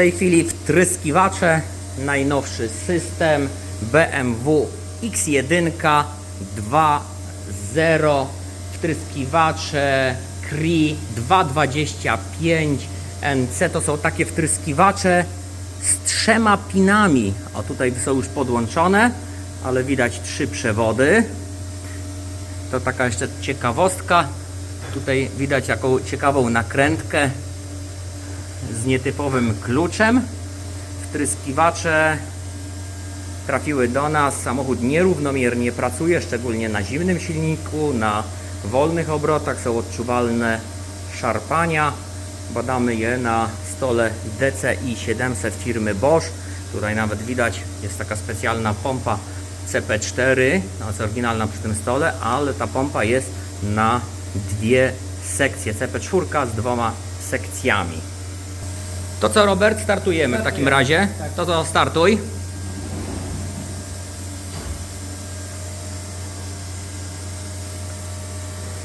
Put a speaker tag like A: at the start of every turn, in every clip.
A: tej chwili wtryskiwacze, najnowszy system BMW X1 2.0 wtryskiwacze CRI 225 NC to są takie wtryskiwacze z trzema pinami. O tutaj są już podłączone, ale widać trzy przewody. To taka jeszcze ciekawostka. Tutaj widać jaką ciekawą nakrętkę z nietypowym kluczem. Wtryskiwacze trafiły do nas. Samochód nierównomiernie pracuje, szczególnie na zimnym silniku, na wolnych obrotach są odczuwalne szarpania. Badamy je na stole DCI 700 firmy Bosch. Tutaj nawet widać jest taka specjalna pompa CP4, no, jest oryginalna przy tym stole, ale ta pompa jest na dwie sekcje. CP4 z dwoma sekcjami. To co Robert, startujemy w takim razie. To to startuj.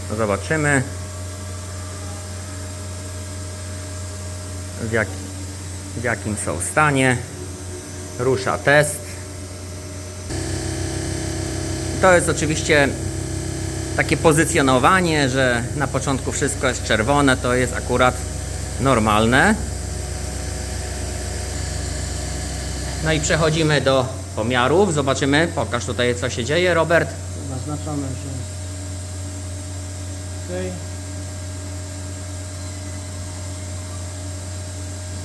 A: No Zobaczymy w, jak, w jakim są stanie. Rusza test. To jest oczywiście takie pozycjonowanie, że na początku wszystko jest czerwone, to jest akurat normalne. No i przechodzimy do pomiarów. Zobaczymy, pokaż tutaj co się dzieje, Robert.
B: Zaznaczamy, że jest OK.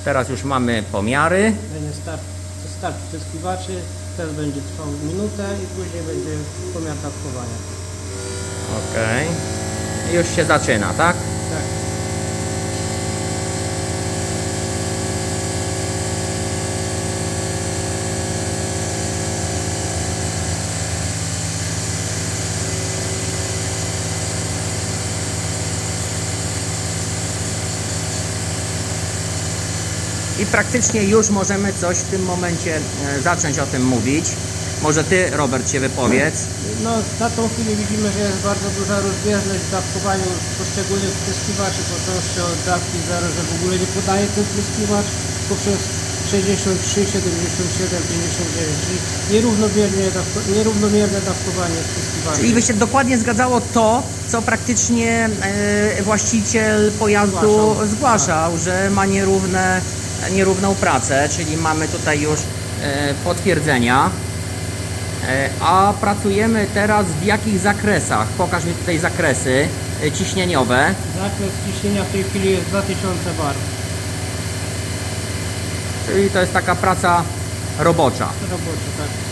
A: Teraz już mamy pomiary.
B: Będzie start, start wtryskiwaczy. Test będzie trwał minutę i później będzie pomiar dawkowania.
A: Ok. Już się zaczyna, tak?
B: Tak.
A: I praktycznie już możemy coś w tym momencie e, zacząć o tym mówić. Może ty, Robert, się wypowiedz.
B: No, na tą chwilę widzimy, że jest bardzo duża rozbieżność w dawkowaniu poszczególnych wtryskiwaczy, począwszy od dawki 0, że w ogóle nie podaje ten wtryskiwacz, poprzez 63, 77, 59, czyli nierównomiernie, dawko, nierównomierne dawkowanie wtryskiwaczy.
A: Czyli by się dokładnie zgadzało to, co praktycznie e, właściciel pojazdu
B: Zgłaszał.
A: zgłaszał, że ma nierówne, nierówną pracę, czyli mamy tutaj już e, potwierdzenia. E, a pracujemy teraz w jakich zakresach? Pokaż mi tutaj zakresy e, ciśnieniowe.
B: Zakres ciśnienia w tej chwili jest 2000 bar.
A: Czyli to jest taka praca robocza.
B: Roboczy, tak.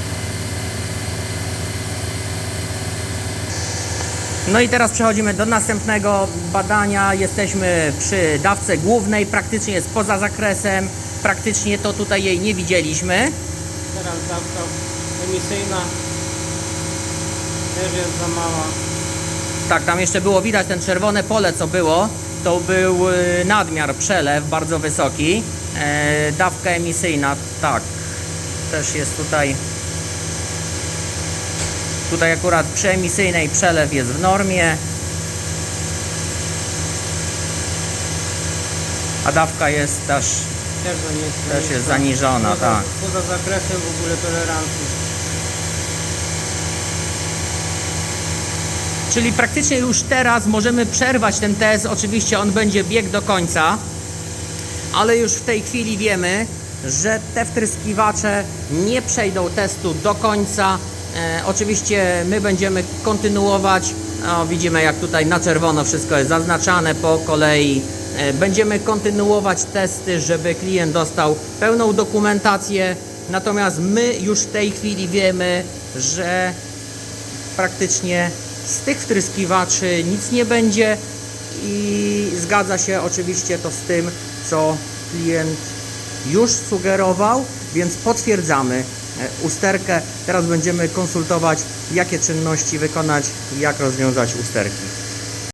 A: No i teraz przechodzimy do następnego badania. Jesteśmy przy dawce głównej, praktycznie jest poza zakresem. Praktycznie to tutaj jej nie widzieliśmy.
B: Teraz dawka emisyjna też jest za mała.
A: Tak, tam jeszcze było widać ten czerwone pole, co było. To był y, nadmiar, przelew bardzo wysoki. E, dawka emisyjna, tak, też jest tutaj. Tutaj akurat przy emisyjnej przelew jest w normie. A dawka jest też
B: Też, niska,
A: Też jest zaniżona,
B: poza,
A: tak.
B: Poza zakresem w ogóle tolerancji.
A: Czyli praktycznie już teraz możemy przerwać ten test. Oczywiście on będzie bieg do końca, ale już w tej chwili wiemy, że te wtryskiwacze nie przejdą testu do końca. E, oczywiście my będziemy kontynuować. O, widzimy jak tutaj na czerwono wszystko jest zaznaczane po kolei. E, będziemy kontynuować testy, żeby klient dostał pełną dokumentację. Natomiast my już w tej chwili wiemy, że praktycznie z tych wtryskiwaczy nic nie będzie i zgadza się oczywiście to z tym, co klient już sugerował, więc potwierdzamy usterkę. Teraz będziemy konsultować, jakie czynności wykonać i jak rozwiązać usterki.